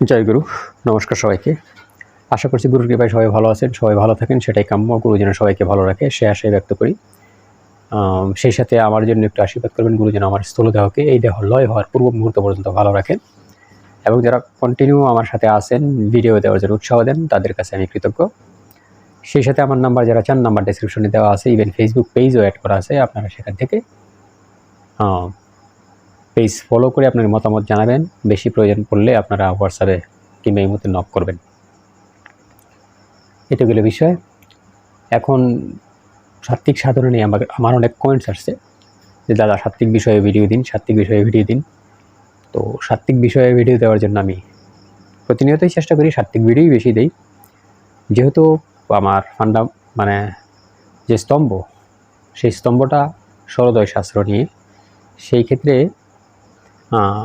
জয় গুরু, নমস্কার সবাইকে। আশা করছি গুরুর কৃপায় সবাই ভালো আছেন, সবাই ভালো থাকেন, সেটাই কাম্য। গুরু যেন সবাইকে ভালো রাখে, সে আশায় ব্যক্ত করি। সেই সাথে আমার জন্য একটু আশীর্বাদ করবেন, গুরু যেন আমার স্থূল দেহকে এই দেহ লয় হওয়ার পূর্ব মুহূর্ত পর্যন্ত ভালো রাখেন। এবং যারা কন্টিনিউ আমার সাথে আসেন ভিডিও দেওয়ার জন্য উৎসাহ দেন, তাদের কাছে আমি কৃতজ্ঞ। সেই সাথে আমার নাম্বার যারা চান নাম্বার ডিসক্রিপশনে দেওয়া আছে ইভেন ফেসবুক পেজও অ্যাড করা আছে, আপনারা সেখান থেকে পেজ ফলো করে আপনার মতামত জানাবেন। বেশি প্রয়োজন পড়লে আপনারা হোয়াটসঅ্যাপে কিংবা এই মধ্যে নক করবেন। এটা গেল বিষয়। এখন সাত্বিক সাধনা নিয়ে আমার আমার অনেক কমেন্টস আসছে যে, দাদা সাত্বিক বিষয়ে ভিডিও দিন সাত্বিক বিষয়ে ভিডিও দিন। তো সাত্বিক বিষয়ে ভিডিও দেওয়ার জন্য আমি প্রতিনিয়তই চেষ্টা করি সাত্বিক ভিডিওই বেশি দেই। যেহেতু আমার ফান্ডা মানে যে স্তম্ভ, সেই স্তম্ভটা সরোদয় শাস্ত্র নিয়ে, সেই ক্ষেত্রে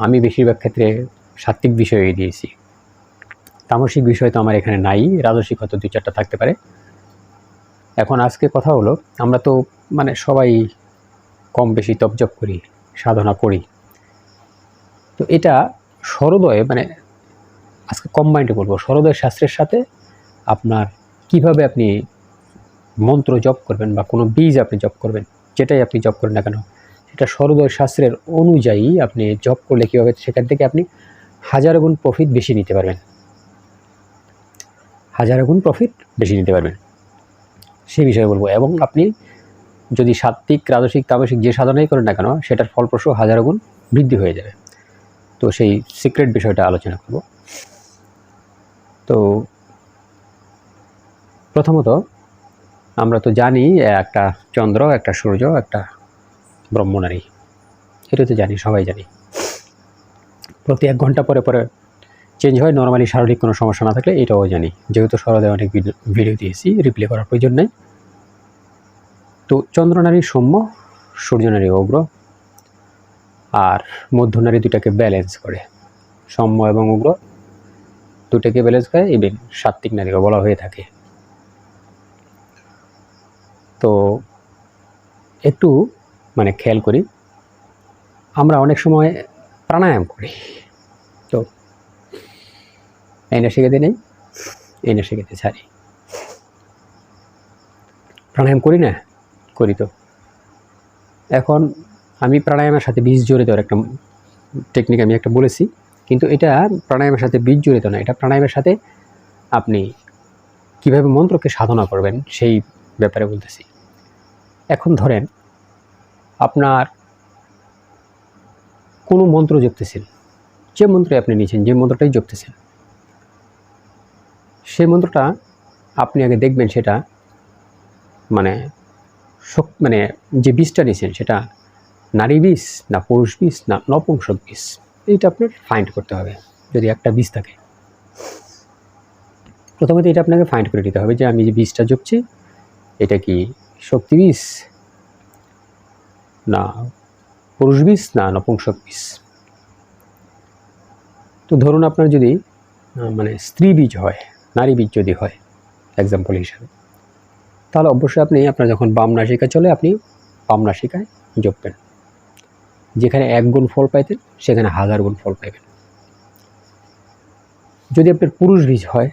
আমি বেশিরভাগ ক্ষেত্রে সাত্ত্বিক বিষয়ে দিয়েছি। তামসিক বিষয় তো আমার এখানে নাই রাজসিক হয়তো দুই চারটা থাকতে পারে। এখন আজকে কথা হলো, আমরা তো মানে সবাই কম বেশি তপজপ করি, সাধনা করি। তো এটা সরোদয় মানে আজকে কম্বাইন্ডে বলব সরোদয় শাস্ত্রের সাথে আপনার কীভাবে আপনি মন্ত্র জপ করবেন বা কোনো বীজ আপনি জপ করবেন, যেটাই আপনি জপ করেন না কেন সেটা সর্বোদয় শাস্ত্রের অনুযায়ী আপনি জব করলে কী হবে সেখান থেকে আপনি হাজার গুণ প্রফিট বেশি নিতে পারবেন। হাজার গুণ প্রফিট বেশি নিতে পারবেন। সেই বিষয়ে বলব। এবং আপনি যদি সাত্ত্বিক রাজসিক, তামসিক যে সাধনাই করেন না কেন, সেটার ফলপ্রসূ হাজার গুণ বৃদ্ধি হয়ে যাবে। তো সেই সিক্রেট বিষয়টা আলোচনা করব। তো প্রথমত আমরা তো জানি, একটা চন্দ্র, একটা সূর্য, একটা ব্রহ্মনারী এটা তো জানি, সবাই জানি। প্রতি এক ঘণ্টা পরে পরে চেঞ্জ হয় নর্মালি শারীরিক কোনো সমস্যা না থাকলে এটাও জানি। যেহেতু সরদে অনেক ভিডিও- দিয়েছি রিপ্লে করার প্রয়োজন নেই। তো চন্দ্রনারী সৌম্য সূর্যনারী অগ্র আর মধ্যনারী দুটাকে ব্যালেন্স করে। সৌম্য এবং উগ্র দুটাকে ব্যালেন্স করে ইভেন সাত্ত্বিক নারীকে বলা হয়ে থাকে। তো একটু মানে খেয়াল করি, আমরা অনেক সময় প্রাণায়াম করি। তো, এই না শিখেতে নেই, এই না শিখেতে ছাড়ি। প্রাণায়াম করি না, করি তো। এখন আমি প্রাণায়ামের সাথে বীজ জড়িত একটা টেকনিক আমি একটা বলেছি, কিন্তু এটা প্রাণায়ামের সাথে বীজ জড়িত না, এটা প্রাণায়ামের সাথে আপনি কীভাবে মন্ত্রকে সাধনা করবেন সেই ব্যাপারে বলতেছি। এখন ধরেন আপনার কোনো মন্ত্র জপতেছেন? যে মন্ত্রে আপনি নিয়েছেন, যে মন্ত্রটাই জপতেছেন। সেই মন্ত্রটা আপনি আগে দেখবেন সেটা মানে শক- মানে যে বীজটা নিয়েছেন সেটা নারী বীজ না পুরুষ বীজ না নপুংসক বীজ, এইটা আপনার ফাইন্ড করতে হবে যদি একটা বীজ থাকে। প্রথমত এটা আপনাকে ফাইন্ড করে নিতে হবে যে আমি যে বীজটা জপছি, এটা কি শক্তি বীজ? না, পুরুষ বীজ, না, নপুংসক বীজ। তো ধরুন আপনার যদি মানে স্ত্রী বীজ হয়, নারী বীজ যদি হয় এক্সাম্পল হিসাবে, তাহলে অবশ্যই আপনি, আপনার যখন বাম নাসিকা চলে, আপনি বাম নাসিকায় জপবেন যেখানে এক গুণ ফল পাইতেন, সেখানে হাজার গুণ ফল পাইবেন। যদি আপনার পুরুষ বীজ হয়,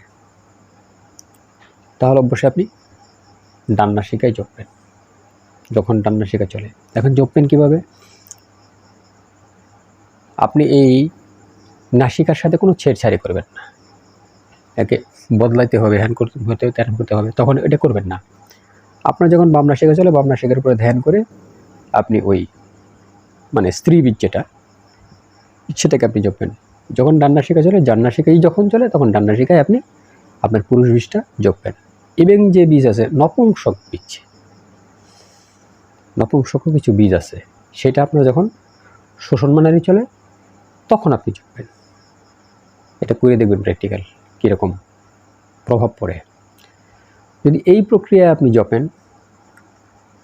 তাহলে অবশ্যই আপনি ডান নাসিকায় জপবেন যখন ডান নাসিকা চলে। এখন জপবেন কীভাবে? আপনি এই নাসিকার সাথে কোনো ছেড়ছাড়ি করবেন না। একে বদলাইতে হবে হ্যান করতে হতে হবে, ধ্যান করতে হবে, তখন এটা করবেন না। আপনার যখন বামনা শেখা চলে, বামনা শেখার উপরে ধ্যান করে আপনি ওই মানে স্ত্রী বীজ যেটা, সেটাকে আপনি জপবেন যখন ডান্না শেখা চলে ডান নাসিকাই যখন চলে, তখন ডান্না নাসিকায় আপনি আপনার পুরুষ বীজটা জপবেন এবং যে বীজ আছে, নপুংসক বীজ নপুংসকও কিছু বীজ আছে। সেটা আপনার যখন শোষণ মানারি চলে, তখন আপনি জপবেন এটা করে দেখবেন প্র্যাকটিক্যাল কীরকম প্রভাব পড়ে। যদি এই প্রক্রিয়ায় আপনি জপেন,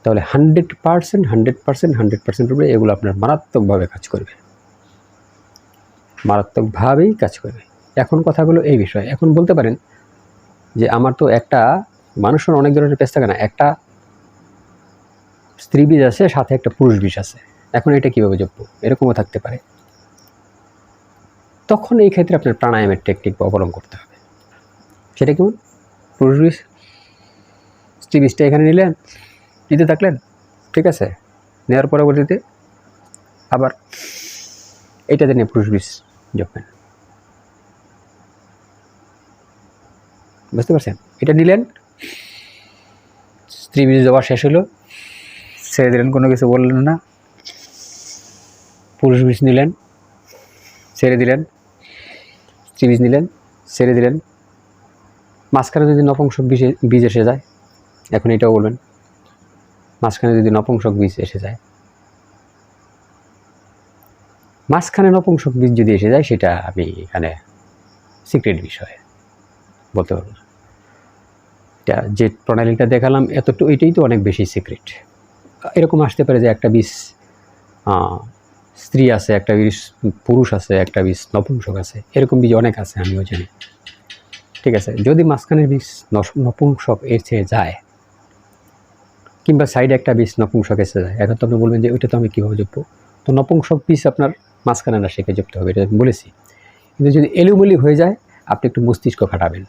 তাহলে hundred percent hundred percent hundred percent রূপে এগুলো আপনার মারাত্মকভাবে কাজ করবে। মারাত্মকভাবেই কাজ করবে। এখন কথাগুলো এই বিষয়ে। এখন বলতে পারেন যে আমার তো একটা মানুষের অনেক ধরনের পেশ থাকে না। একটা স্ত্রী বীজ আছে, সাথে একটা পুরুষ বীজ আছে। এখন এটা কীভাবে জপবো এরকমও থাকতে পারে। তখন এই ক্ষেত্রে আপনার প্রাণায়ামের টেকনিক অবলম্বন করতে হবে। সেটা কেমন? পুরুষ বীজ। স্ত্রী বীজটা এখানে নিলেন দিতে থাকলেন, ঠিক আছে? নেওয়ার পরবর্তীতে আবার এইটাতে নিয়ে পুরুষ বীজ জপবেন বুঝতে পারছেন? এটা নিলেন, স্ত্রী বীজ দেওয়া শেষ হলো। ছেড়ে দিলেন, কোনো কিছু বললেন না। পুরুষ বীজ নিলেন, ছেড়ে দিলেন, স্ত্রী বীজ নিলেন, ছেড়ে দিলেন। মাঝখানে যদি নপুংসক বীজ বীজ এসে যায়, এখন এটাও বলবেন, মাঝখানে যদি নপুংসক বীজ এসে যায়। মাঝখানে নপুংসক বীজ যদি এসে যায়, সেটা আমি এখানে সিক্রেট বিষয় বলতে পারব না। এটা যে প্রণালীটা দেখালাম এতটুকু এটাই তো অনেক বেশি সিক্রেট এরকম আসতে পারে যে একটা বিষ স্ত্রী আছে, একটা বিষ, পুরুষ আছে, একটা বিষ, নপুংসক আছে। এরকম বীজ অনেক আছে, আমিও জানি। ঠিক আছে, যদি মাঝখানের নস- নপুংসক এসে যায়, কিংবা সাইডে একটা বীজ নপুংসক এসে যায়, এখন তো আপনি বলবেন যে ওইটা তো আমি কীভাবে জপবো? তো নপুংসক বীজ আপনার মাঝখানে শেখে জপতে হবে, এটা আমি বলেছি। কিন্তু যদি এলোমেলি হয়ে যায়, আপনি একটু মস্তিষ্ক খাটাবেন।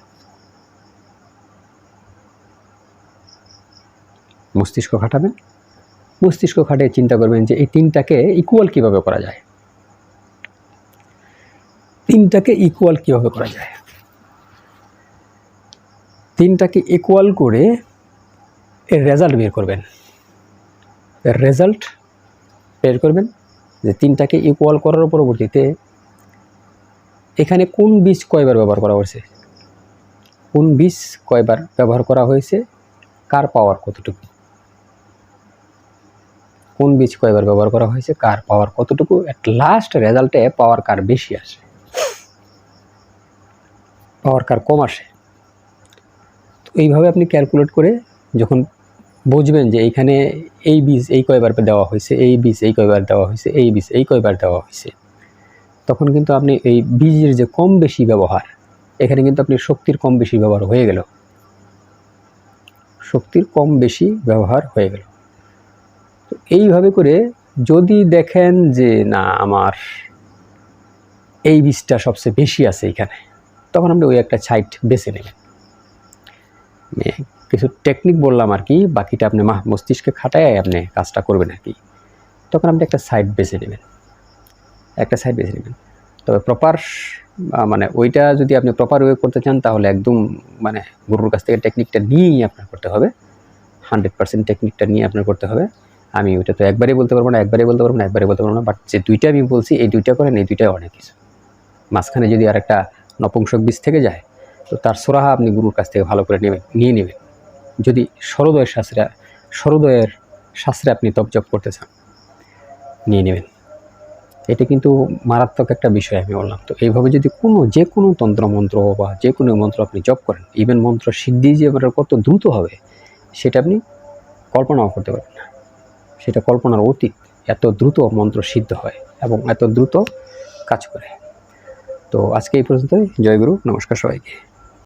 মস্তিষ্ক খাটাবেন মস্তিষ্ক খাটে চিন্তা করবেন যে এই তিনটাকে ইকুয়াল কীভাবে করা যায়? তিনটাকে ইকুয়াল কীভাবে করা যায়? তিনটাকে ইকুয়াল করে এর রেজাল্ট বের করবেন। এর রেজাল্ট বের করবেন যে তিনটাকে ইকুয়াল করার পরবর্তীতে এখানে কোন বীজ কয়বার ব্যবহার করা হয়েছে? কোন বীজ কয়বার ব্যবহার করা হয়েছে? কার পাওয়ার কতটুকু? কোন বীজ কয়বার ব্যবহার করা হয়েছে, কার পাওয়ার কতটুকু অ্যাট লাস্ট রেজাল্টে পাওয়ার কার বেশি আসে? পাওয়ার কার কম আসে? তো এইভাবে আপনি ক্যালকুলেট করে যখন বুঝবেন যে এইখানে এই বীজ এই কয়বার দেওয়া হয়েছে, এই বীজ এই কয়বার দেওয়া হয়েছে, এই বীজ এই কয়বার দেওয়া হয়েছে, তখন কিন্তু আপনি এই বীজের যে কম বেশি ব্যবহার, এখানে কিন্তু আপনি শক্তির কম বেশি ব্যবহার হয়ে গেল। শক্তির কম বেশি ব্যবহার হয়ে গেল। এইভাবে করে যদি দেখেন যে, না, আমার এই বীজটা সবচেয়ে বেশি আছে এখানে, তখন আপনি ওই একটা সাইট বেছে নেবেন। মানে কিছু টেকনিক বললাম আর কি, বাকিটা আপনি মস্তিষ্কে খাটায় আপনি কাজটা করবেন আর কি। তখন আপনি একটা সাইড বেছে নেবেন। একটা সাইড বেছে নেবেন। তবে প্রপার মানে ওইটা যদি আপনি প্রপার ওয়ে করতে চান, তাহলে একদম মানে গুরুর কাছ থেকে টেকনিকটা নিয়েই আপনার করতে হবে। হান্ড্রেড পার্সেন্ট টেকনিকটা নিয়ে আপনার করতে হবে। আমি ওইটা তো একবারেই বলতে পারব না, একবারেই বলতে পারব না একবারে বলতে পারব না বাট যে দুইটা আমি বলছি, এই দুইটা করেন এই দুইটাই অনেক কিছু। মাঝখানে যদি আর একটা নপুংসক বীজ থেকে যায়, তো তার সোরাহা আপনি গুরুর কাছ থেকে ভালো করে নেবেন, নিয়ে নেবেন। যদি সরোদয়ের শাস্ত্রে সরোদয়ের শাস্ত্রে আপনি তপজপ করতে চান, নিয়ে নেবেন। এটা কিন্তু মারাত্মক একটা বিষয় আমি বললাম। তো এইভাবে যদি কোনো, যে কোনো তন্ত্রমন্ত্র বা যে কোনো মন্ত্র আপনি জপ করেন ইভেন মন্ত্র সিদ্ধি যে কত দ্রুত হবে, সেটা আপনি কল্পনাও করতে পারবেন। না সেটা কল্পনার অতীত, এত দ্রুত মন্ত্র সিদ্ধ হয় এবং এত দ্রুত কাজ করে। তো আজকে এই পর্যন্তই। জয়গুরু নমস্কার সবাইকে।